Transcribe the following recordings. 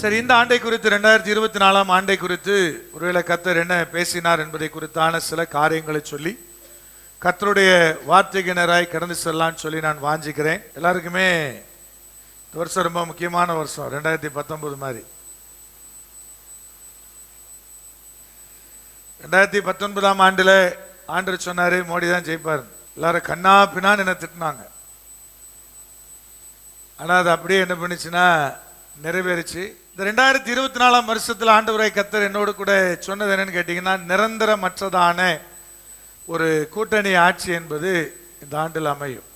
சரி இந்த ஆண்டை குறித்து ரெண்டாயிரத்தி இருபத்தி நாலாம் ஆண்டை குறித்து ஒருவேளை கத்தர் என்ன பேசினார் என்பதை குறித்தான சில காரியங்களை சொல்லி கத்தருடைய வார்த்தைகினராய் கடந்து செல்லலாம்னு சொல்லி நான் வாஞ்சிக்கிறேன். எல்லாருக்குமே இந்த வருஷம் ரொம்ப முக்கியமான வருஷம் ரெண்டாயிரத்தி பத்தொன்பது மாதிரி. ரெண்டாயிரத்தி பத்தொன்பதாம் ஆண்டுல ஆண்டர் சொன்னாரு மோடி தான் ஜெயிப்பார். எல்லாரும் கண்ணா பின்னான்னு என்ன திட்டினாங்க. ஆனா அது அப்படியே என்ன பண்ணுச்சுன்னா நிறைவேறிச்சு. இந்த ரெண்டாயிரத்தி இருபத்தி நாலாம் வருஷத்துல ஆண்டவரை கத்தர் என்னோடு கூட சொன்னது என்னன்னு கேட்டீங்கன்னா நிரந்தரமற்றதான ஒரு கூட்டணி ஆட்சி என்பது இந்த ஆண்டில் அமையும்.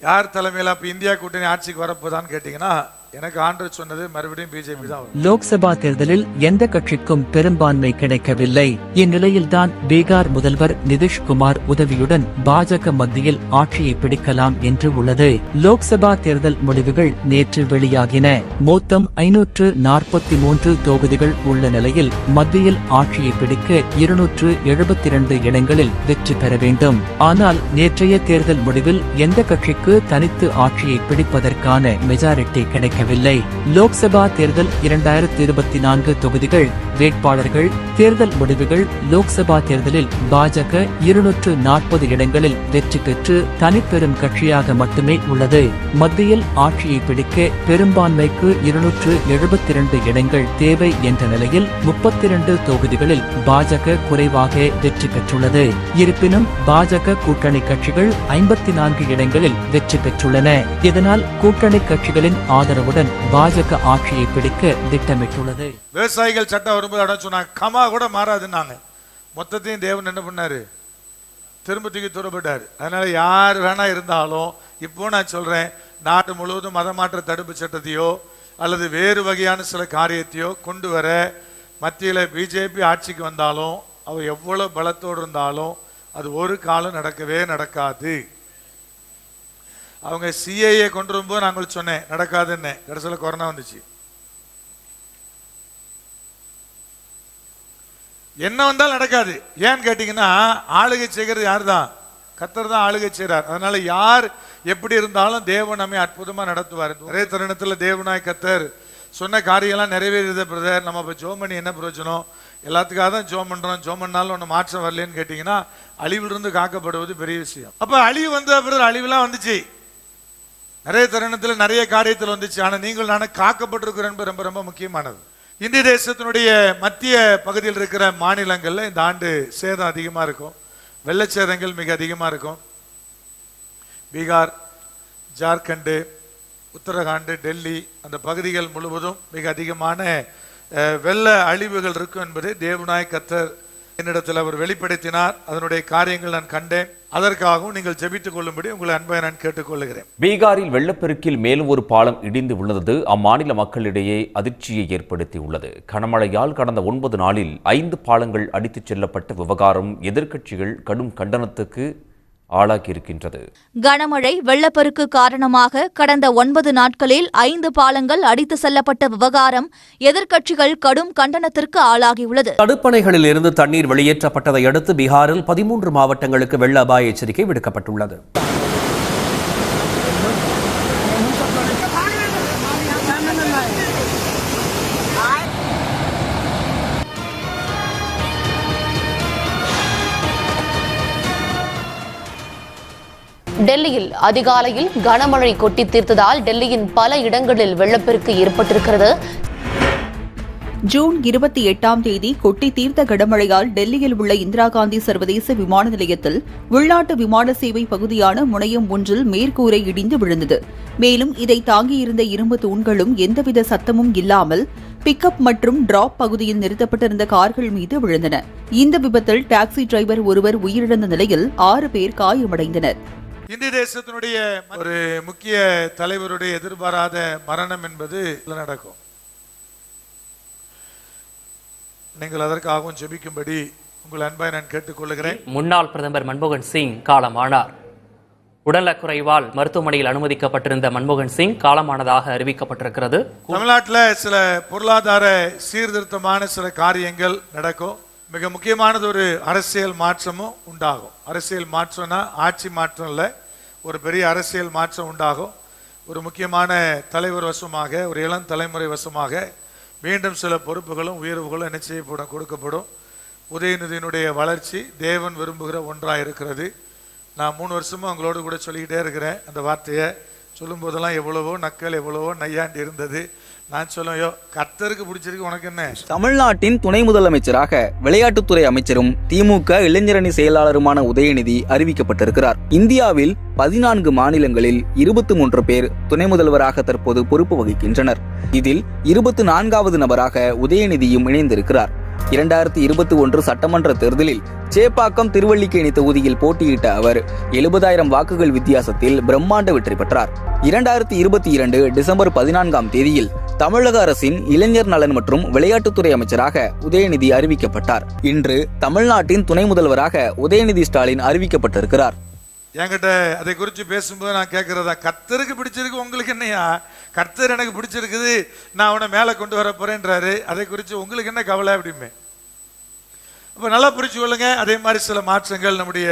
யார் தலைமையில் அப்ப இந்தியா கூட்டணி ஆட்சிக்கு வரப்போதான்னு கேட்டீங்கன்னா எனக்கு ஆண்டு சொன்னது மறுபடியும் பிஜேபி தான் லோக்சபா தேர்தலில் எந்த கட்சிக்கும் பெரும்பான்மை கிடைக்கவில்லை. இந்நிலையில்தான் பீகார் முதல்வர் நிதிஷ்குமார் உதவியுடன் பாஜக மத்தியில் ஆட்சியை பிடிக்கலாம் என்று உள்ளது. லோக்சபா தேர்தல் முடிவுகள் நேற்று வெளியாகின. மொத்தம் ஐநூற்று நாற்பத்தி மூன்று தொகுதிகள் உள்ள நிலையில் மத்தியில் ஆட்சியை பிடிக்க இருநூற்று எழுபத்தி இரண்டு இடங்களில் வெற்றி பெற வேண்டும். ஆனால் நேற்றைய தேர்தல் முடிவில் எந்த கட்சிக்கு தனித்து ஆட்சியை பிடிப்பதற்கான மெஜாரிட்டி கிடைக்கவில்லை லோக்சபா தேர்தல் இரண்டாயிரத்தி இருபத்தி நான்கு தொகுதிகள் வேட்பாளர்கள் தேர்தல் முடிவுகள் லோக்சபா தேர்தலில் பாஜக இருநூற்று நாற்பது இடங்களில் வெற்றி பெற்று தனிப்பெரும் கட்சியாக மட்டுமே உள்ளது. மத்தியில் ஆட்சியை பிடிக்க பெரும்பான்மைக்கு இருநூற்று எழுபத்தி இரண்டு இடங்கள் தேவை என்ற நிலையில் முப்பத்தி இரண்டு தொகுதிகளில் பாஜக குறைவாக வெற்றி பெற்றுள்ளது. இருப்பினும் பாஜக கூட்டணி கட்சிகள் ஐம்பத்தி நான்கு இடங்களில் வெற்றி பெற்றுள்ளன. இதனால் கூட்டணி கட்சிகளின் ஆதரவு ஆதரவுடன் பாஜக ஆட்சியை பிடிக்க திட்டமிட்டுள்ளது. விவசாயிகள் சட்டம் வரும்போது சொன்னாங்க. கமா கூட மாறாதுன்னாங்க. மொத்தத்தையும் தேவன் என்ன பண்ணாரு? திரும்ப தூக்கி துறப்பட்டார் அதனால யார் வேணா இருந்தாலும் இப்போ நான் சொல்றேன் நாட்டு முழுவதும் மதமாற்ற தடுப்பு சட்டத்தையோ அல்லது வேறு வகையான சில காரியத்தையோ கொண்டு வர மத்தியில் பிஜேபி ஆட்சிக்கு வந்தாலும் அவ எவ்வளவு பலத்தோடு இருந்தாலும் அது ஒரு காலம் நடக்கவே நடக்காது. அவங்க சிஏஏ கொண்டு வரும்போது நாங்கள் சொன்னேன் நடக்காதுன்னு. கடைசியில் கொரோனா வந்துச்சு. என்ன வந்தாலும் நடக்காது. ஏன்னு கேட்டீங்கன்னா ஆளுகை செய்கிறது யார் தான் கத்தர் தான் ஆளுகை செய்கிறார். அதனால யார் எப்படி இருந்தாலும் தேவன் நம்மை அற்புதமா நடத்துவார். ஒரே தருணத்தில் தேவனாய் கத்தர் சொன்ன காரியம்லாம் நிறைவேறுது பிரதர் நம்ம இப்போ ஜோம் பண்ணி என்ன பிரயோஜனம்? எல்லாத்துக்காக தான் ஜோம் பண்ணுறோம் ஜோம் பண்ணாலும் ஒன்று மாற்றம் வரலன்னு கேட்டிங்கன்னா அழிவிலிருந்து காக்கப்படுவது பெரிய விஷயம். அப்போ அழிவு வந்த பிரதர் அழிவுலாம் வந்துச்சு. நிறைய தருணத்துல நிறைய காரியத்தில் வந்துச்சு. ஆனா நீங்கள் நானும் காக்கப்பட்டிருக்கிறேன் என்பது ரொம்ப ரொம்ப முக்கியமானது. இந்திய தேசத்தினுடைய மத்திய பகுதியில் இருக்கிற மாநிலங்கள்ல இந்த ஆண்டு சேதம் அதிகமா இருக்கும். வெள்ளச்சேதங்கள் மிக அதிகமா இருக்கும். பீகார் ஜார்க்கண்டு உத்தரகாண்டு டெல்லி அந்த பகுதிகள் முழுவதும் மிக அதிகமான அஹ், வெள்ள அழிவுகள் இருக்கும் என்பது தேவநாய் கத்தர் என்னிடத்தில் அவர் வெளிப்படுத்தினார். அதனுடைய காரியங்கள் நான் கண்டேன். அதற்காகவும் நீங்கள் ஜெபித்துக் கொள்ளும்படி உங்களை அன்பை நான் கேட்டுக்கொள்கிறேன் பீகாரில் வெள்ளப்பெருக்கில் மேலும் ஒரு பாலம் இடிந்து விழுந்தது அம்மாநில மக்களிடையே அதிர்ச்சியை ஏற்படுத்தியுள்ளது. கனமழையால் கடந்த ஒன்பது நாளில் ஐந்து பாலங்கள் அடித்துச் செல்லப்பட்ட விவகாரம் எதிர்க்கட்சிகள் கடும் கண்டனத்துக்கு ஆளாகியிருக்கின்றது. கனமழை வெள்ளப்பெருக்கு காரணமாக கடந்த ஒன்பது நாட்களில் ஐந்து பாலங்கள் அடித்து செல்லப்பட்ட விவகாரம் எதிர்க்கட்சிகள் கடும் கண்டனத்திற்கு ஆளாகியுள்ளது. தடுப்பணைகளில் இருந்து தண்ணீர் வெளியேற்றப்பட்டதை அடுத்து பீகாரில் பதிமூன்று மாவட்டங்களுக்கு வெள்ள அபாய எச்சரிக்கை விடுக்கப்பட்டுள்ளது. டெல்லியில் அதிகாலையில் கனமழை கொட்டி தீர்த்ததால் டெல்லியின் பல இடங்களில் வெள்ளப்பெருக்கு ஏற்பட்டிருக்கிறது. ஜூன் இருபத்தி எட்டாம் தேதி கொட்டி தீர்த்த கனமழையால் டெல்லியில் உள்ள இந்திரா காந்தி சர்வதேச விமான நிலையத்தில் உள்நாட்டு விமான சேவை பகுதியான முனையம் ஒன்றில் மேற்கூரை இடிந்து விழுந்தது. மேலும் இதை தாங்கியிருந்த இரும்பு தூண்களும் எந்தவித சத்தமும் இல்லாமல் பிக்கப் மற்றும் டிராப் பகுதியில் நிறுத்தப்பட்டிருந்த கார்கள் மீது விழுந்தன. இந்த விபத்தில் டாக்ஸி டிரைவர் ஒருவர் உயிரிழந்த நிலையில் ஆறு பேர் காயமடைந்தனர். இந்திய தேசத்தினுடைய ஒரு முக்கிய தலைவருடைய எதிர்பாராத மரணம் என்பது நடக்கும். நீங்கள் அதற்காகவும் ஜெபிக்கும்படி உங்கள் அன்பை நான் கேட்டுக்கொள்ளுகிறேன் முன்னாள் பிரதமர் மன்மோகன் சிங் காலமானார். உடல்நலக்குறைவால் மருத்துவமனையில் அனுமதிக்கப்பட்டிருந்த மன்மோகன் சிங் காலமானதாக அறிவிக்கப்பட்டிருக்கிறது. தமிழ்நாட்டில் சில பொருளாதார சீர்திருத்தமான சில காரியங்கள் நடக்கும். மிக முக்கியமானது ஒரு அரசியல் மாற்றமும் உண்டாகும். அரசியல் மாற்றம்னா ஆட்சி மாற்றம் இல்லை. ஒரு பெரிய அரசியல் மாற்றம் உண்டாகும். ஒரு முக்கியமான தலைவர் வசமாக ஒரு இளம் தலைமுறை வசமாக மீண்டும் சில பொறுப்புகளும் உயர்வுகளும் என்ன செய்யப்படும் கொடுக்கப்படும். உதயநிதியினுடைய வளர்ச்சி தேவன் விரும்புகிற ஒன்றாக இருக்கிறது. நான் மூணு வருஷமும் அவங்களோடு கூட சொல்லிக்கிட்டே இருக்கிறேன் அந்த வார்த்தையை. சொல்லும்போதெல்லாம் எவ்வளவோ நக்கல் எவ்வளவோ நையாண்டி இருந்தது. நான் சொல்லுவேன் யோ பிடிச்சிருக்கு உனக்கு என்ன? தமிழ்நாட்டின் துணை முதலமைச்சராக விளையாட்டுத்துறை அமைச்சரும் திமுக இளைஞரணி செயலாளருமான உதயநிதி அறிவிக்கப்பட்டிருக்கிறார். இந்தியாவில் பதினான்கு மாநிலங்களில் இருபத்தி மூன்று பேர் துணை முதல்வராக தற்போது பொறுப்பு வகிக்கின்றனர். இதில் இருபத்தி நான்காவது நபராக உதயநிதியும் இணைந்திருக்கிறார். இரண்டாயிரத்தி இருபத்தி ஒன்று சட்டமன்ற தேர்தலில் சேப்பாக்கம் திருவல்லிக்கேணி தொகுதியில் போட்டியிட்ட அவர் எழுபதாயிரம் வாக்குகள் வித்தியாசத்தில் பிரம்மாண்ட வெற்றி பெற்றார். இரண்டாயிரத்தி இருபத்தி இரண்டு டிசம்பர் பதினான்காம் தேதியில் தமிழக அரசின் இளைஞர் நலன் மற்றும் விளையாட்டுத்துறை அமைச்சராக உதயநிதி அறிவிக்கப்பட்டார். இன்று தமிழ்நாட்டின் துணை முதல்வராக உதயநிதி ஸ்டாலின் அறிவிக்கப்பட்டிருக்கிறார். என்கிட்ட அதை குறித்து பேசும்போது நான் கேட்குறதா கர்த்தருக்கு பிடிச்சிருக்கு உங்களுக்கு என்னையா? கர்த்தர் எனக்கு பிடிச்சிருக்குது நான் அவனை மேலே கொண்டு வர போறேன்றாரு. அதை குறித்து உங்களுக்கு என்ன கவலை அப்படிமே அப்போ நல்லா புரிச்சு கொள்ளுங்க அதே மாதிரி சில மாற்றங்கள் நம்முடைய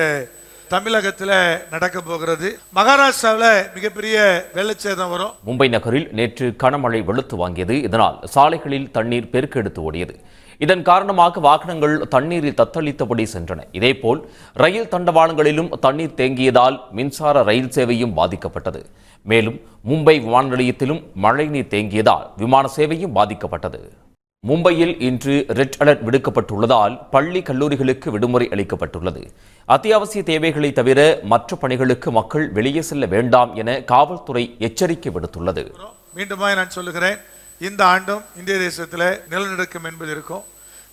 தமிழகத்தில் நடக்க போகிறது. மகாராஷ்டிராவில் மிகப்பெரிய வெள்ளச்சேதம் வரும். மும்பை நகரில் நேற்று கனமழை வெளுத்து வாங்கியது. இதனால் சாலைகளில் தண்ணீர் பெருக்கெடுத்து ஓடியது. இதன் காரணமாக வாகனங்கள் தண்ணீரில் தத்தளித்தபடி சென்றன. இதேபோல் ரயில் தண்டவாளங்களிலும் தண்ணீர் தேங்கியதால் மின்சார ரயில் சேவையும் பாதிக்கப்பட்டது. மேலும் மும்பை விமான நிலையத்திலும் மழைநீர் தேங்கியதால் விமான சேவையும் பாதிக்கப்பட்டது. மும்பையில் இன்று ரெட் அலர்ட் விடுக்கப்பட்டுள்ளதால் பள்ளி கல்லூரிகளுக்கு விடுமுறை அளிக்கப்பட்டுள்ளது. அத்தியாவசிய தேவைகளை தவிர மற்ற பணிகளுக்கு மக்கள் வெளியே செல்ல வேண்டாம் என காவல்துறை எச்சரிக்கை விடுத்துள்ளது. மீண்டுமாய் நான் சொல்லுகிறேன் இந்த ஆண்டும் இந்திய தேசத்தில் நிலநடுக்கம் என்பது இருக்கும்.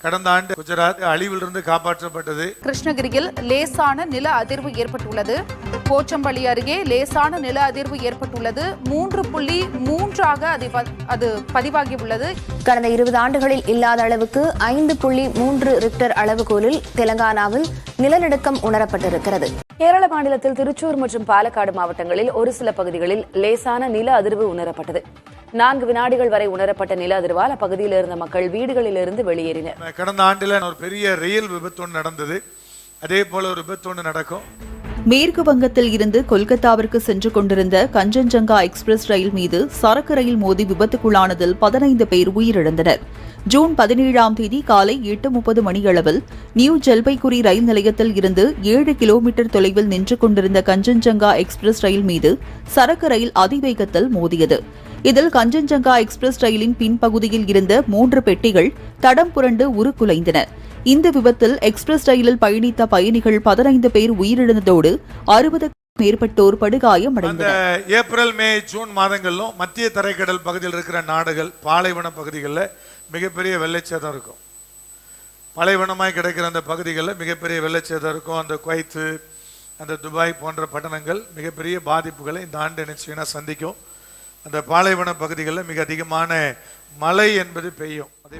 கடந்த ஆண்டு குஜராத் அழிவிலிருந்து காப்பாற்றப்பட்டது. கிருஷ்ணகிரியில் லேசான நில அதிர்வு ஏற்பட்டுள்ளது. போச்சம்பள்ளி அருகே லேசான நில அதிர்வு ஏற்பட்டுள்ளது. மூன்று புள்ளி மூன்றாக அது அது பதிவாகியுள்ளது. கடந்த இருபது ஆண்டுகளில் இல்லாத அளவுக்கு ஐந்து புள்ளி மூன்று ரிக்டர் அளவுகோலில் தெலங்கானாவில் நிலநடுக்கம் உணரப்பட்டிருக்கிறது. கேரள மாநிலத்தில் திருச்சூர் மற்றும் பாலக்காடு மாவட்டங்களில் ஒரு சில பகுதிகளில் லேசான நில அதிர்வு உணரப்பட்டது. நான்கு வினாடிகள் வரை உணரப்பட்ட நில அதிர்வால் அப்பகுதியில் இருந்த மக்கள் வீடுகளிலிருந்து வெளியேறினர். கடந்த ஆண்டில் ஒரு பெரிய ரயில் விபத்து ஒன்று நடந்தது. அதே போல ஒரு விபத்து ஒன்று நடக்கும். மேற்கு வங்கத்தில் இருந்து கொல்கத்தாவிற்கு சென்று கொண்டிருந்த கஞ்சன்ஜங்கா எக்ஸ்பிரஸ் ரயில் மீது சரக்கு ரயில் மோதி விபத்துக்குள்ளானதில் பதினைந்து பேர் உயிரிழந்தனர். ஜூன் பதினேழாம் தேதி காலை எட்டு முப்பது மணியளவில் நியூ ஜல்பைகுரி ரயில் நிலையத்தில் இருந்து ஏழு கிலோமீட்டர் தொலைவில் நின்று கொண்டிருந்த கஞ்சன்ஜங்கா எக்ஸ்பிரஸ் ரயில் மீது சரக்கு ரயில் அதிவேகத்தில் மோதியது. இதில் கஞ்சன்ஜங்கா எக்ஸ்பிரஸ் ரயிலின் பின்பகுதியில் இருந்த மூன்று பெட்டிகள் தடம் புரண்டு உருக்குலைந்தன. இந்த விபத்தில் எக்ஸ்பிரஸ் ரயிலில் பயணித்த பயணிகள் பதினைந்து பேர் உயிரிழந்ததோடு அறுபது மேற்பட்டோர் படுகாயமடைந்தனர். ஏப்ரல் மே ஜூன் மாதங்களிலும் மத்திய தரைக்கடல் பகுதியில் இருக்கிற நாடுகள் பாலைவன பகுதிகளில் மிகப்பெரிய வெள்ளச்சேதம் இருக்கும். பாலைவனமாய் கிடைக்கிற அந்த பகுதிகளில் மிகப்பெரிய வெள்ளச்சேதம் இருக்கும். அந்த குவைத்து அந்த துபாய் போன்ற பட்டணங்கள் மிகப்பெரிய பாதிப்புகளை இந்த ஆண்டு நிச்சயம் சந்திக்கும். அந்த பாலைவன பகுதிகளில் மிக அதிகமான மழை என்பது பெய்யும். அதே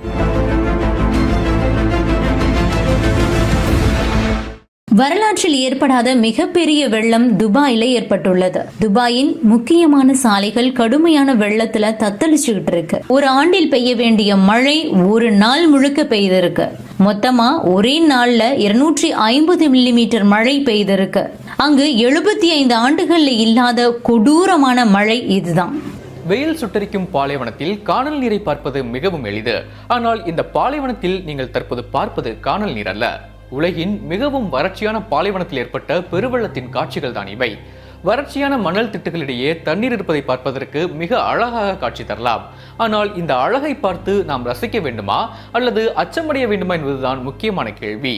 வரலாற்றில் ஏற்படாத மிகப்பெரிய வெள்ளம் துபாயில ஏற்பட்டுள்ளது. துபாயின் முக்கியமான சாலைகள் கடுமையான வெள்ளத்துல தத்தளிச்சுக்கிட்டு இருக்கு. ஒரு ஆண்டில் பெய்ய வேண்டிய மழை ஒரு நாள் முழுக்க பெய்திருக்கு. மொத்தமா ஒரே நாள்ல இருநூற்றி ஐம்பது மில்லிமீட்டர் மழை பெய்திருக்கு. அங்கு எழுபத்தி ஐந்து ஆண்டுகள்ல இல்லாத கொடூரமான மழை இதுதான். வெயில் சுட்டரிக்கும் பாலைவனத்தில் காணல் நீரை பார்ப்பது மிகவும் எளிது. ஆனால் இந்த பாலைவனத்தில் நீங்கள் தற்போது பார்ப்பது காணல் நீர் அல்ல. உலகின் மிகவும் வறட்சியான பாலைவனத்தில் ஏற்பட்ட பெருவெள்ளத்தின் காட்சிகள் தான் இவை. வறட்சியான மணல் திட்டுகளிடையே தண்ணீர் இருப்பதை பார்ப்பதற்கு மிக அழகாக காட்சி தரலாம். ஆனால் இந்த அழகை பார்த்து நாம் ரசிக்க வேண்டுமா? அல்லது அச்சமடைய வேண்டுமா என்பதுதான் முக்கியமான கேள்வி.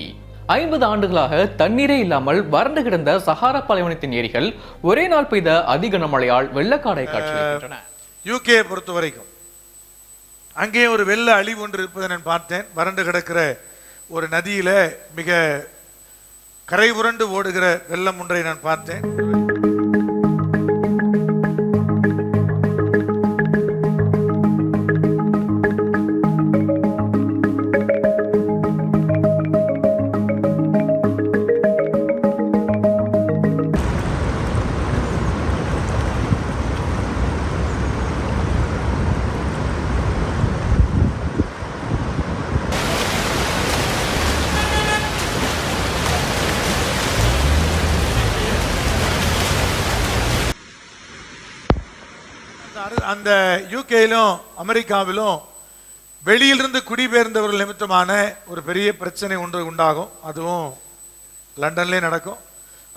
ஐம்பது ஆண்டுகளாக தண்ணீரே இல்லாமல் வறண்டு கிடந்த சஹாரா பாலைவனத்தின் ஏரிகள் ஒரே நாள் பெய்த அதிகனமழையால் வெள்ளக்காடை காட்சி யூகே பொறுத்த வரைக்கும். அங்கே ஒரு வெள்ள அழிவு ஒன்று இருப்பதை நான் பார்த்தேன். வறண்டு கிடக்கிற ஒரு நதியில மிக கரை புரண்டு ஓடுகிற வெள்ளம் ஒன்றை நான் பார்த்தேன். அந்த யூகேயிலும் அமெரிக்காவிலும் வெளியிலிருந்து குடிபெயர்ந்தவர்கள் நிமித்தமான ஒரு பெரிய பிரச்சனை ஒன்று உண்டாகும். அதுவும் லண்டன்லேயே நடக்கும்.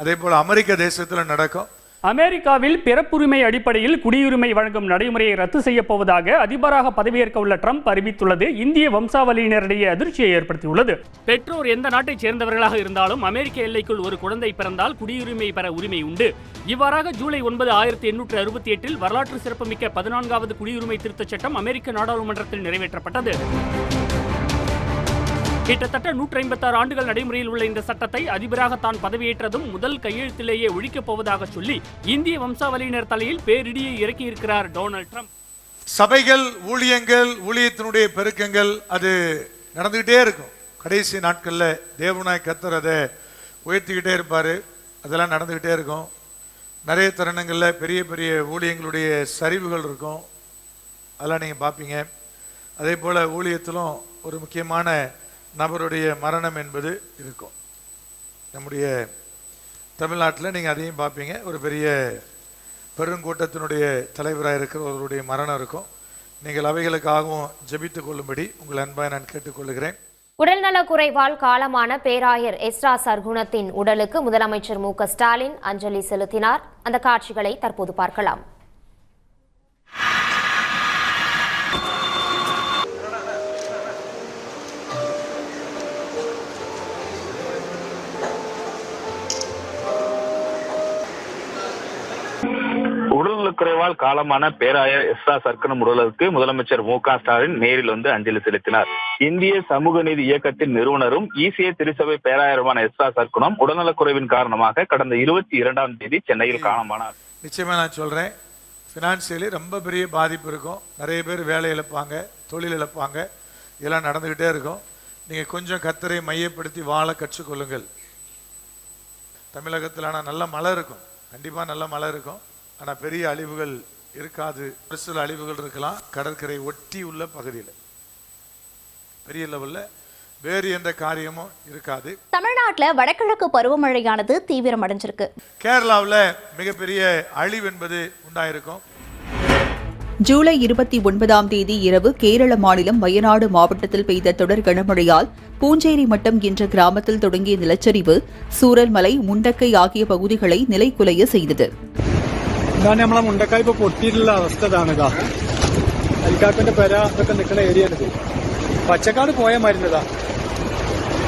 அதே போல் அமெரிக்க தேசத்தில் நடக்கும். அமெரிக்காவில் பிறப்புரிமை அடிப்படையில் குடியுரிமை வழங்கும் நடைமுறையை ரத்து செய்யப்போவதாக அதிபராக பதவியேற்க உள்ள ட்ரம்ப் அறிவித்துள்ளது. இந்திய வம்சாவளியினரிடையே அதிர்ச்சியை ஏற்படுத்தியுள்ளது. பெற்றோர் எந்த நாட்டைச் சேர்ந்தவர்களாக இருந்தாலும் அமெரிக்க எல்லைக்குள் ஒரு குழந்தை பிறந்தால் குடியுரிமை பெற உரிமை உண்டு. இவ்வாறாக ஜூலை ஒன்பது ஆயிரத்தி எண்ணூற்று அறுபத்தி எட்டில் வரலாற்று சிறப்புமிக்க பதினான்காவது குடியுரிமை திருத்தச் சட்டம் அமெரிக்க நாடாளுமன்றத்தில் நிறைவேற்றப்பட்டது. கிட்டத்தட்ட நூற்றி ஐம்பத்தாறு ஆண்டுகள் நடைமுறையில் உள்ள இந்த சட்டத்தை அதிபராக தான் பதவியேற்றதும் முதல் கையெழுத்திலேயே ஒழிக்கப் போவதாக சொல்லி இந்திய வம்சாவளியினர் தலையில் பேரிடியை இறக்கியிருக்கிறார் டொனால்ட் ட்ரம்ப். சபைகள் ஊழியங்கள் ஊழியத்தினுடைய பெருக்கங்கள் அது நடந்துக்கிட்டே இருக்கும். கடைசி நாட்களில் தேவனாய் கத்தர் அதை உயர்த்திக்கிட்டே இருப்பார். அதெல்லாம் நடந்துக்கிட்டே இருக்கும். நிறைய தருணங்களில் பெரிய பெரிய ஊழியங்களுடைய சரிவுகள் இருக்கும். அதெல்லாம் நீங்கள் பார்ப்பீங்க. அதே போல் ஊழியத்திலும் ஒரு முக்கியமான நபருடைய மரணம் என்பது இருக்கும். நம்முடைய தமிழ்நாட்டில் நீங்கள் அதையும் பார்ப்பீங்க. ஒரு பெரிய பெருங்கூட்டத்தினுடைய தலைவராக இருக்கிற ஒருவருடைய மரணம் இருக்கும். நீங்கள் அவைகளுக்காகவும் ஜெபித்துக் கொள்ளும்படி உங்கள் அன்பாய் நான் கேட்டுக்கொள்கிறேன். உடல்நலக் குறைவால் காலமான பேராயர் எஸ்ரா சர்குணத்தின் உடலுக்கு முதலமைச்சர் மு க ஸ்டாலின் அஞ்சலி செலுத்தினார். அந்த காட்சிகளை தற்போது பார்க்கலாம். உடல்நலக்குறைவால் காலமான பேராயர் எஸ்ரா சர்க்கனம் உடலுக்கு முதலமைச்சர் மு க ஸ்டாலின் நேரில் வந்து அஞ்சலி செலுத்தினார். இந்திய சமூக நீதி இயக்கத்தின் நிறுவனரும் ஈசிய திருச்சபை பேராயருமான எஸ்ரா சர்க்குணம் உடல்நலக்குறைவின் காரணமாக கடந்த இருபத்தி இரண்டாம் தேதி சென்னையில் காலமானார். நிச்சயமாக நான் சொல்கிறேன் ஃபினான்சியலி ரொம்ப பெரிய பாதிப்பு இருக்கும். நிறைய பேர் வேலை இழப்பாங்க தொழில் இழப்பாங்க. இதெல்லாம் நடந்துக்கிட்டே இருக்கும். நீங்கள் கொஞ்சம் கத்தரை மையப்படுத்தி வாழ கற்றுக்கொள்ளுங்கள். தமிழகத்தில் ஆனால் நல்ல மழை இருக்கும். கண்டிப்பாக நல்ல மழை இருக்கும். ஆனால் பெரிய அழிவுகள் இருக்காது. ஒரு சில அழிவுகள் இருக்கலாம். கடற்கரை ஒட்டி உள்ள பகுதியில். பெரிய லெவலில் வேறு எந்த காரியமும் இருக்காது. தமிழ்நாட்டில் வடகிழக்கு பருவமழையானது தீவிரமடைஞ்சிருக்கு. கேரளாவில் மிகப்பெரிய அழிவு என்பது உண்டாயிருக்கும். ஜூலை இருபத்தி ஒன்பதாம் தேதி இரவு கேரள மாநிலம் வயநாடு மாவட்டத்தில் பெய்த தொடர் கனமழையால் பூஞ்சேரி மட்டம் என்ற கிராமத்தில் தொடங்கிய நிலச்சரிவு சூரல்மலை முண்டக்கை ஆகிய பகுதிகளை நிலைக்குலைய செய்தது. ഇതാണ് നമ്മളെ മുണ്ടക്കായ് ഇപ്പൊ പൊട്ടിയിട്ടുള്ള അവസ്ഥ ഇതാണ് ഇതാ അരിക്കാക്കന്റെ പെര ഇതൊക്കെ നിൽക്കുന്ന ഏരിയ ഇത് പച്ചക്കാട് പോയ മരുന്നതാ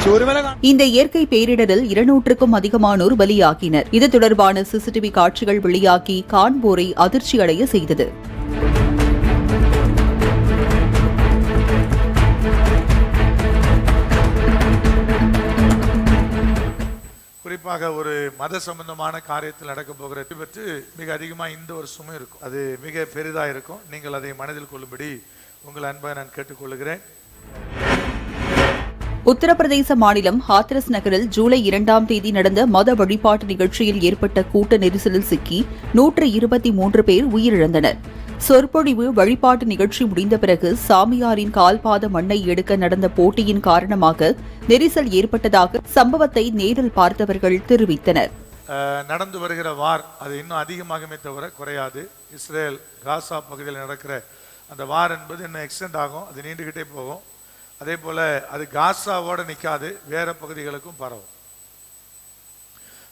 ചൂരുമല കാ- இந்த இயற்கை பேரிடரில் இருநூற்றுக்கும் அதிகமானோர் பலியாகினர் இது தொடர்பான சிசிடிவி காட்சிகள் வெளியாகி காண்போரை அதிர்ச்சியடைய செய்தது குறிப்பாக ஒரு மத சம்பந்தமான காரியத்தில் நடக்க போகிற விபத்து மிக அதிகமாக இந்த வருஷமும் இருக்கும். அது மிக பெரிதாக இருக்கும். நீங்கள் அதை மனதில் கொள்ளும்படி உங்கள் அன்பை நான் கேட்டுக்கொள்கிறேன். உத்தரப்பிரதேச மாநிலம் ஹாத்ரஸ் நகரில் ஜூலை இரண்டாம் தேதி நடந்த மத வழிபாட்டு நிகழ்ச்சியில் ஏற்பட்ட கூட்ட நெரிசலில் சிக்கி நூற்று இருபத்தி மூன்று பேர் உயிரிழந்தனர். சொற்பொழிவு வழிபாட்டு நிகழ்ச்சி முடிந்த பிறகு சாமியாரின் கால்பாத மண்ணை எடுக்க நடந்த போட்டியின் காரணமாக நெரிசல் ஏற்பட்டதாக சம்பவத்தை நேரில் பார்த்தவர்கள் தெரிவித்தனர். நடந்து வருகிற வார் அது இன்னும் அதிகமாகுமே தவிர குறையாது. இஸ்ரேல் காசா பகுதியில் நடக்கிற அந்த வார் என்பது இன்னும் எக்ஸ்டெண்ட் ஆகும். அது நீண்டுக்கிட்டே போகும். அதே போல் அது காசாவோட நிற்காது வேற பகுதிகளுக்கும் பரவும்.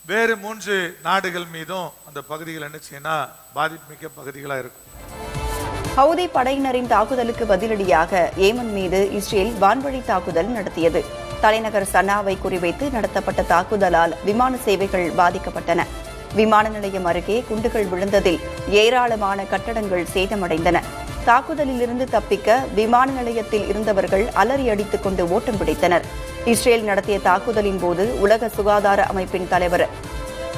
வேறு மூன்று நாடுகள் மீதும் அந்த பகுதிகள் என்ன செய்யணும் பாதிப்புமிக்க பகுதிகளாக இருக்கும். ஹவுதி படையினரின் தாக்குதலுக்கு பதிலடியாக ஏமன் மீது இஸ்ரேல் வான்வழி தாக்குதல் நடத்தியது. தலைநகர் சன்னாவை குறிவைத்து நடத்தப்பட்ட தாக்குதலால் விமான சேவைகள் பாதிக்கப்பட்டன. விமான நிலையம் அருகே குண்டுகள் விழுந்ததில் ஏராளமான கட்டடங்கள் சேதமடைந்தன. தாக்குதலிலிருந்து தப்பிக்க விமான நிலையத்தில் இருந்தவர்கள் அலறி அடித்துக் கொண்டு ஓட்டம் பிடித்தனர். இஸ்ரேல் நடத்திய தாக்குதலின் போது உலக சுகாதார அமைப்பின் தலைவர்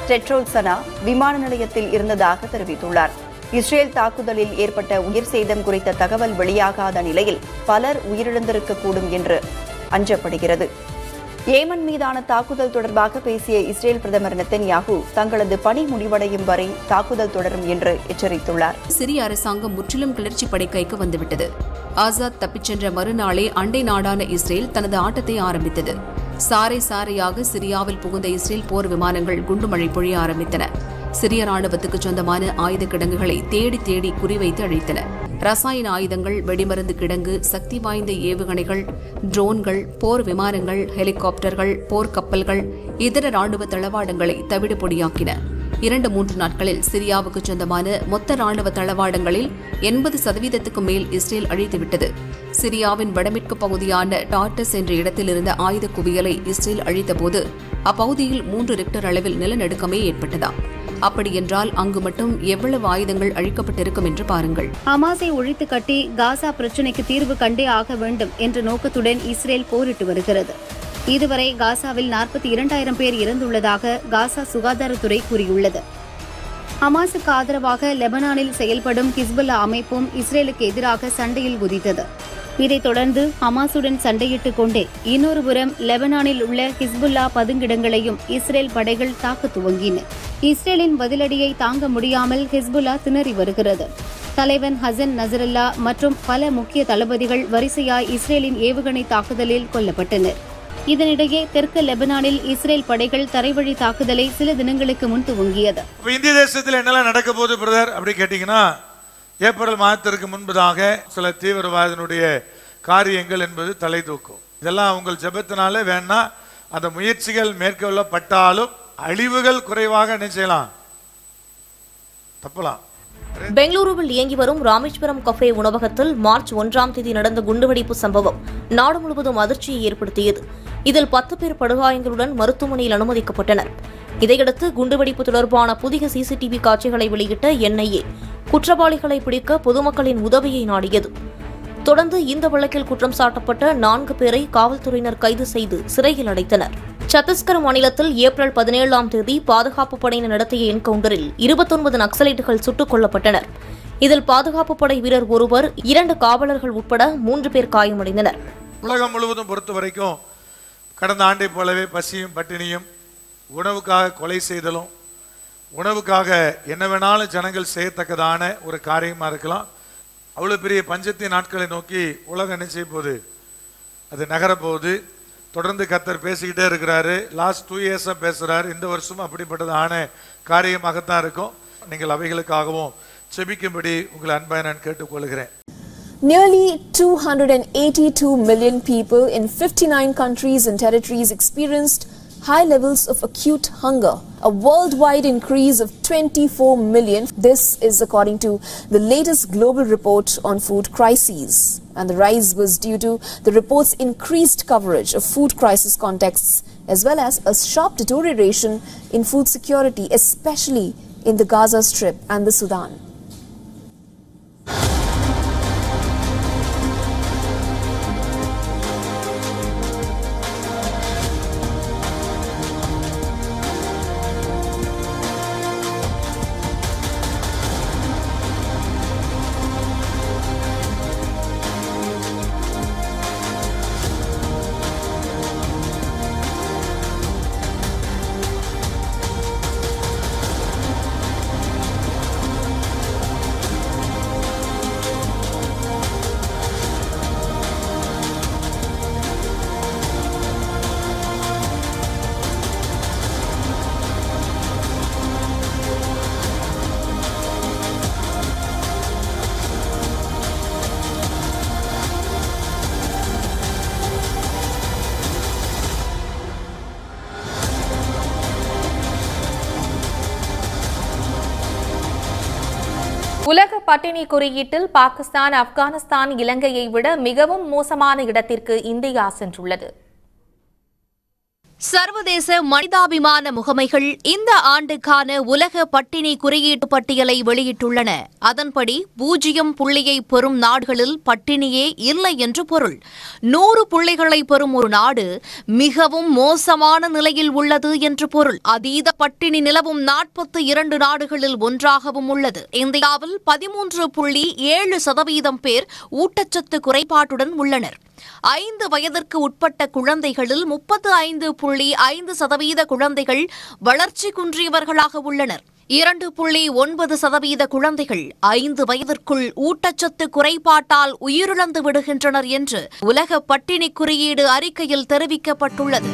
டெட்ரோல் சனா விமான நிலையத்தில் இருந்ததாக தெரிவித்துள்ளார். இஸ்ரேல் தாக்குதலில் ஏற்பட்ட உயிர் சேதம் குறித்த தகவல் வெளியாகாத நிலையில் பலர் உயிரிழந்திருக்கக்கூடும் என்று அஞ்சப்படுகிறது. ஏமன் மீதான தாக்குதல் தொடர்பாக பேசிய இஸ்ரேல் பிரதமர் நெத்தன்யாகு தங்களது பணி முடிவடையும் வரை தாக்குதல் தொடரும் என்று எச்சரித்துள்ளார். சிரிய அரசாங்கம் முற்றிலும் கிளர்ச்சி படைக்கைக்கு வந்துவிட்டது. ஆசாத் தப்பிச் சென்ற மறுநாளே அண்டை நாடான இஸ்ரேல் தனது ஆட்டத்தை ஆரம்பித்தது. சாறை சாறையாக சிரியாவில் புகுந்த இஸ்ரேல் போர் விமானங்கள் குண்டுமழை பொழிய ஆரம்பித்தன. சிரிய ராணுவத்துக்கு சொந்தமான ஆயுத கிடங்குகளை தேடி தேடி குறிவைத்து அழித்தன. ரசாயன ஆயுதங்கள் வெடிமருந்து கிடங்கு சக்தி வாய்ந்த ஏவுகணைகள் ட்ரோன்கள் போர் விமானங்கள் ஹெலிகாப்டர்கள் போர்க்கப்பல்கள் இதர ராணுவ தளவாடங்களை தவிடு பொடியாக்கின இரண்டு மூன்று நாட்களில் சிரியாவுக்கு சொந்தமான மொத்த ராணுவ தளவாடங்களில் எண்பது சதவீதத்துக்கும் மேல் இஸ்ரேல் அழித்துவிட்டது. சிரியாவின் வடமேற்கு பகுதியான டார்டஸ் என்ற இடத்தில் இருந்த ஆயுத குவியலை இஸ்ரேல் அழித்தபோது அப்பகுதியில் மூன்று ரிக்டர் அளவில் நிலநடுக்கமே ஏற்பட்டதா அப்படியென்றால் அங்கு மட்டும் எவ்வளவு ஆயுதங்கள் அழிக்கப்பட்டிருக்கும் என்று பாருங்கள். ஹமாஸை ஒழித்து கட்டி காசா பிரச்சினைக்கு தீர்வு கண்டே ஆக வேண்டும் என்ற நோக்கத்துடன் இஸ்ரேல் போரிட்டு வருகிறது. இதுவரை காசாவில் நாற்பத்தி இரண்டாயிரம் பேர் இறந்துள்ளதாக காசா சுகாதாரத்துறை கூறியுள்ளது. ஹமாஸுக்கு ஆதரவாக லெபனானில் செயல்படும் ஹிஸ்புல்லா அமைப்பும் இஸ்ரேலுக்கு எதிராக சண்டையில் குதித்தது. இதைத் தொடர்ந்து ஹமாசுடன் சண்டையிட்டுக் கொண்டே இன்னொரு புறம் லெபனானில் உள்ள ஹிஸ்புல்லா பதுங்கிடங்களையும் இஸ்ரேல் படைகள் தாக்க துவங்கின. இஸ்ரேலின் பதிலடியை தாங்க முடியாமல் ஹிஸ்புல்லா திணறி வருகிறது. தலைவன் ஹசன் நசரல்லா மற்றும் பல முக்கிய தளபதிகள் வரிசையாய் இஸ்ரேலின் ஏவுகணை தாக்குதலில் கொல்லப்பட்டனர். இதனிடையே தெற்கு லெபனானில் இஸ்ரேல் படைகள் தரைவழி தாக்குதலை சில தினங்களுக்கு முன் துவங்கியது. இந்திய தேசத்தில் என்னெல்லாம் நடக்க போகுது பிரதர் அப்படி கேட்டீங்கன்னா ஏப்ரல் மாதத்திற்கு முன்பதாக சில தீவிரவாதனுடைய காரியங்கள் என்பது தலை தூக்கும். இதெல்லாம் உங்கள் ஜபத்தினாலே வேணா அந்த முயற்சிகள் மேற்கொள்ளப்பட்டாலும் அழிவுகள் குறைவாக என்ன செய்யலாம்? தப்பலாம். பெங்களூருவில் இயங்கி வரும் ராமேஸ்வரம் கஃபே உணவகத்தில் மார்ச் ஒன்றாம் தேதி நடந்த குண்டுவெடிப்பு சம்பவம் நாடு முழுவதும் அதிர்ச்சியை ஏற்படுத்தியது. இதில் பத்து பேர் படுகாயங்களுடன் மருத்துவமனையில் அனுமதிக்கப்பட்டனர். இதையடுத்து குண்டுவெடிப்பு தொடர்பான புதிய சிசிடிவி காட்சிகளை வெளியிட்ட என்ஐஏ குற்றவாளிகளை பிடிக்க பொதுமக்களின் உதவியை நாடியது. தொடர்ந்து இந்த வழக்கில் குற்றம் சாட்டப்பட்ட நான்கு பேரை காவல்துறையினர் கைது செய்து சிறையில் அடைத்தனர். சத்தீஸ்கர் மாநிலத்தில் ஏப்ரல் பதினேழாம் தேதி பாதுகாப்பு படையினர் நடத்திய என்கவுண்டரில் இருபத்தொன்பது நக்சலைட்டுகள் சுட்டுக் கொல்லப்பட்டனர். இதில் பாதுகாப்பு படை வீரர் ஒருவர் இரண்டு காவலர்கள் உட்பட மூன்று பேர் காயமடைந்தனர். உலகம் முழுவதும் பொறுத்த வரைக்கும் கடந்த ஆண்டை போலவே பசியும் பட்டினியும் உணவுக்காக கொலை செய்தலும் உணவுக்காக என்ன வேணாலும் ஜனங்கள் செய்யத்தக்கதான ஒரு காரியமாக இருக்கலாம். அவ்வளோ பெரிய பஞ்சத்தின் நாட்களை நோக்கி உலகம் என்ன செய்ய போகுது? அது நகரப்போகுது தொடர்ந்து கத்தர் பேசிக்கிட்டே இருக்கிறாரு. லாஸ்ட் டூ இயர்ஸாக பேசுகிறாரு இந்த வருஷமும் அப்படிப்பட்டதான காரியமாகத்தான் இருக்கும். நீங்கள் அவைகளுக்காகவும் செபிக்கும்படி உங்களை அன்பாக நான் கேட்டுக்கொள்கிறேன். Nearly 282 million people in 59 countries and territories experienced high levels of acute hunger, a worldwide increase of 24 million. This is according to the latest global report on food crises. And the rise was due to the report's increased coverage of food crisis contexts as well as a sharp deterioration in food security, especially in the Gaza Strip and the Sudan. பட்டினி குறியீட்டில் பாகிஸ்தான் ஆப்கானிஸ்தான் இலங்கையை விட மிகவும் மோசமான இடத்திற்கு India சென்றுள்ளது. சர்வதேச மனிதாபிமான முகமைகள் இந்த ஆண்டுக்கான உலக பட்டினி குறியீட்டு பட்டியலை வெளியிட்டுள்ளன. அதன்படி பூஜ்ஜியம் புள்ளியை பெறும் நாடுகளில் பட்டினியே இல்லை என்று பொருள். நூறு புள்ளிகளை பெறும் ஒரு நாடு மிகவும் மோசமான நிலையில் உள்ளது என்று பொருள். அதீத பட்டினி நிலவும் நாற்பத்தி இரண்டு நாடுகளில் ஒன்றாகவும் உள்ளது. இந்தியாவில் பதிமூன்று புள்ளி ஏழு சதவீதம் பேர் ஊட்டச்சத்து குறைபாட்டுடன் உள்ளனர். ஐந்து வயதிற்கு உட்பட்ட குழந்தைகளில் முப்பத்து ஐந்து புள்ளி ஐந்து சதவீத குழந்தைகள் வளர்ச்சி குன்றியவர்களாக உள்ளனர். இரண்டு புள்ளி ஒன்பது சதவீத குழந்தைகள் ஐந்து வயதிற்குள் ஊட்டச்சத்து குறைபாட்டால் உயிரிழந்து விடுகின்றனர் என்று உலக பட்டினி குறியீடு அறிக்கையில் தெரிவிக்கப்பட்டுள்ளது.